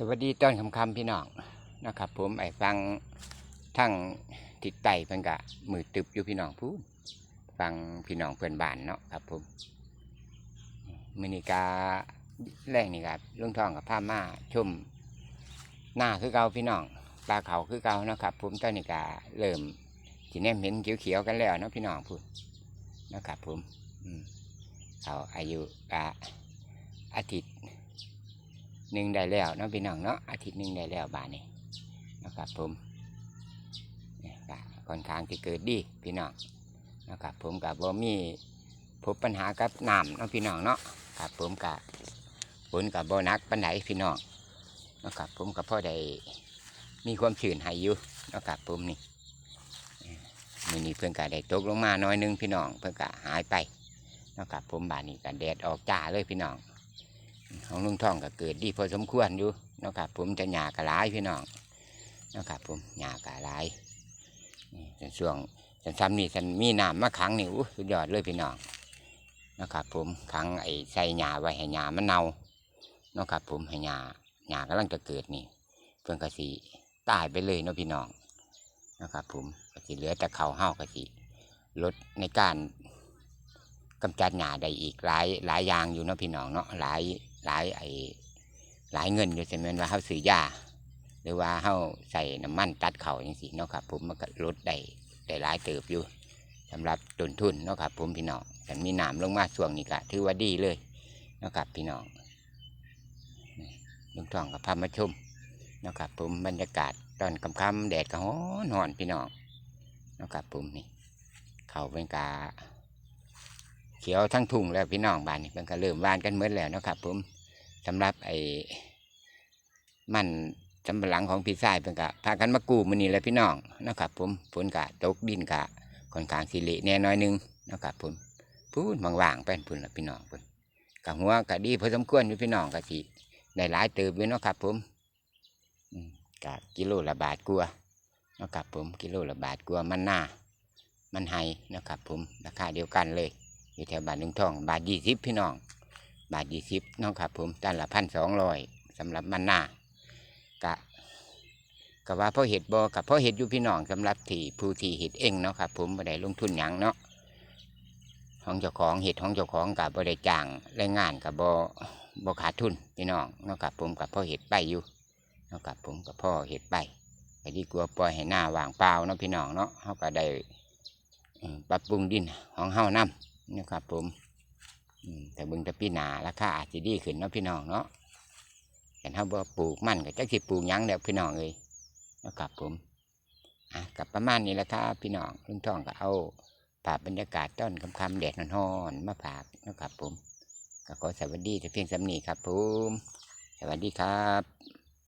สวัสดีต้นคำคำพี่น้องนะครับ ผมไอ้ฟังทั้งติดไตเพิ่นกะมือตึบอยู่พี่น้องพูดฟังพี่น้องเพื่อนบ้านเนาะครับ ผมมินิกาแรกนี่ครับลุงทองกับผ้ามาชมหน้าคือเกาพี่น้องปลาเขาคือเกาเนาะครับ ผมตอนนี้กาเริ่มสีแนมเห็นเขียวๆกันแล้วเนาะพี่น้องพูดนะครับ ผมอืมเขาอายุกะอาทิตย์ หนึ่งได้แล้วเนาะพี่น้องเนาะอาทิตย์หนึ่งได้แล้วบานนี้นะครับผมเนี่ยก็ค่อนข้างที่เกิดดีพี่น้องนะครับผมกับบ่มีพบปัญหากับน้ำเนาะพี่น้องเนาะครับผมกับฝนกับบ่นักปันไดพี่น้องนะครับผมกับพ่อได้มีความชื้นให้อยู่นะครับผมนี่มือนี้เพิ่อนก็ได้ตกลงมาน้อยนึงพี่น้องเพิ่อนก็หายไปนะครับผมบานนี้ก็แดดออกจ้าเลยพี่น้อง ของลุงท่องก็เกิดดีพอสมควรอยู่นะครับผมจะหยากระไรพี่น้องนะครับผมหยากระไรนี่เป็นช่วงฉันซ้ำนี่ฉันมีน้ำมาขังนี่อู้สุดยอดเลยพี่น้องนะครับผมขังไอ้ใส่หญ้าไว้ให้หญ้ามันเน่านะครับผมให้หญ้าหญ้ากำลังจะเกิดนี่เพื่อนกะสีตายไปเลยเนาะพี่น้องนะครับผมกะสีเหลือแต่เขาเห่ากะสีลดในการกำจัดหญ้าได้อีกหลายหลายอย่างอยู่เนาะพี่น้องเนาะหลาย หลายไอ้หลายเงินอยู่เช่นว่าเขาซื้อยาหรือว่าเขาใส่น้ำมันตัดเข่าอย่างสิเนาะครับ ผมมันก็ลดได้ได้หลายเติบอยู่สำหรับต้นทุนเนาะครับ ผมพี่น้องแต่มีน้ำลงมาช่วงนี้ก็ถือว่าดีเลยเนาะครับพี่น้องนี่ลุงทองกับพามาชมเนาะครับ ผมบรรยากาศตอนค่ำๆแดดก็ฮ้อนหอนพี่น้องเนาะครับผมนี่ เขาเป็นกาเขียวทั้งทุ่งแล้วพี่น้องบ้านนี่มันก็เริ่มวานกันเมื่อแล้วเนาะครับ ผม สำหรับไอ้มันสำปะหลังของพี่ชายเป็นกะพากันมากู้มันนี่แหละพี่น้องนะครับผมฝนกะตกดินกะค่อนข้างสิเละแน่น้อยนึงนะครับผมพูดว่างๆไปพุ่นละพี่น้องพุ่นกะหัวกะดีพอสมควรอยู่พี่น้องกะสิได้หลายเติบอยู่นะครับผมกะกิโลละบาทกลัวนะครับผมกิโลละบาทกลัวมันหน้ามันไฮนะครับผมราคาเดียวกันเลยอยู่แถวบ้านหนึ่งทอง บาทยี่สิบพี่น้อง บาทยี่สิบน้องครับผมตันละพันสองร้อยสำหรับมันหน้ากะกะว่าพ่อเห็ดบอกับพ่อเห็ดอยู่พี่น้องสำหรับที่ผู้ที่เห็ดเองเนาะครับผมบ่ได้ลงทุนหยังเนาะของเจ้าของเห็ดของเจ้าของกับบ่ได้จ้างแรงงานกับบ่บ่ขาดทุนพี่น้องเนาะครับผมกับพ่อเห็ดไปอยู่เนาะครับผมกับพ่อเห็ดไปก็ดีกว่าปล่อยให้หน้าว่างเปล่าเนาะพี่น้องเนาะเขาก็ได้ปรับปรุงดินของเฮานํนะครับผม แต่เบิ่งแต่ปีหนาราคาอาจจะดีขึ้นเนาะพี่น้องเนาะแต่ถ้าบ่ปลูกมันก็จะสิปลูกยังแล้วพี่น้องเลยนะครับผมอะกับประมาณนี้และครับพี่น้องลุงทองก็เอาภาพบรรยากาศต้นคำคำแดดนอนๆมาฝากนะครับผมก็ขอสวัสดีแต่เพียงสำนีครับผม สวัสดีครับ